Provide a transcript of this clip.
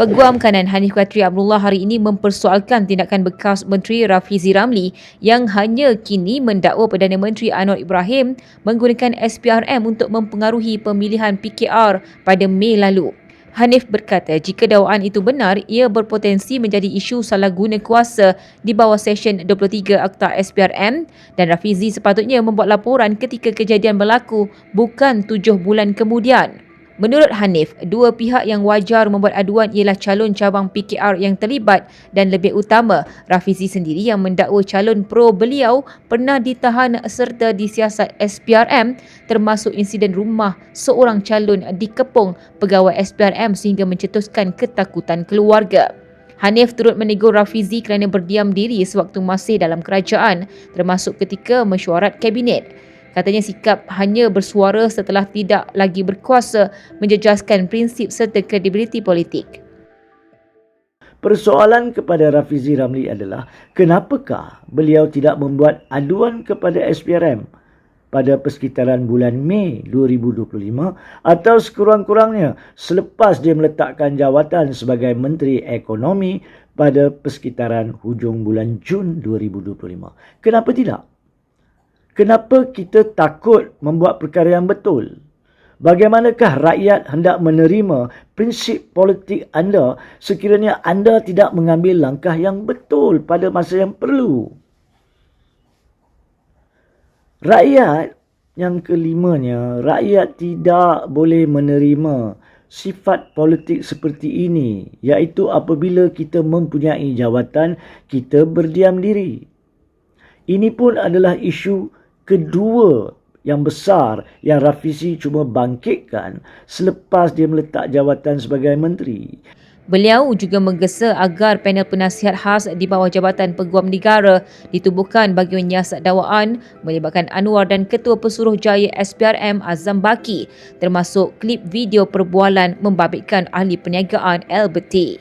Peguam kanan Hanif Katri Abdullah hari ini mempersoalkan tindakan bekas Menteri Rafizi Ramli yang hanya kini mendakwa Perdana Menteri Anwar Ibrahim menggunakan SPRM untuk mempengaruhi pemilihan PKR pada Mei lalu. Hanif berkata jika dakwaan itu benar, ia berpotensi menjadi isu salah guna kuasa di bawah Session 23 Akta SPRM dan Rafizi sepatutnya membuat laporan ketika kejadian berlaku bukan tujuh bulan kemudian. Menurut Hanif, dua pihak yang wajar membuat aduan ialah calon cabang PKR yang terlibat dan lebih utama, Rafizi sendiri yang mendakwa calon pro beliau pernah ditahan serta disiasat SPRM termasuk insiden rumah seorang calon dikepung pegawai SPRM sehingga mencetuskan ketakutan keluarga. Hanif turut menegur Rafizi kerana berdiam diri sewaktu masih dalam kerajaan termasuk ketika mesyuarat kabinet. Katanya sikap hanya bersuara setelah tidak lagi berkuasa menjejaskan prinsip serta kredibiliti politik. Persoalan kepada Rafizi Ramli adalah kenapakah beliau tidak membuat aduan kepada SPRM pada persekitaran bulan Mei 2025 atau sekurang-kurangnya selepas dia meletakkan jawatan sebagai Menteri Ekonomi pada persekitaran hujung bulan Jun 2025. Kenapa tidak? Kenapa kita takut membuat perkara yang betul? Bagaimanakah rakyat hendak menerima prinsip politik anda sekiranya anda tidak mengambil langkah yang betul pada masa yang perlu? Rakyat yang kelimanya, rakyat tidak boleh menerima sifat politik seperti ini iaitu apabila kita mempunyai jawatan, kita berdiam diri. Ini pun adalah isu kedua yang besar yang Rafizi cuma bangkitkan selepas dia meletak jawatan sebagai menteri. Beliau juga menggesa agar panel penasihat khas di bawah Jabatan Peguam Negara ditubuhkan bagi menyiasat dakwaan melibatkan Anwar dan Ketua Pesuruh Jaya SPRM Azam Baki termasuk klip video perbualan membabitkan ahli perniagaan LBT.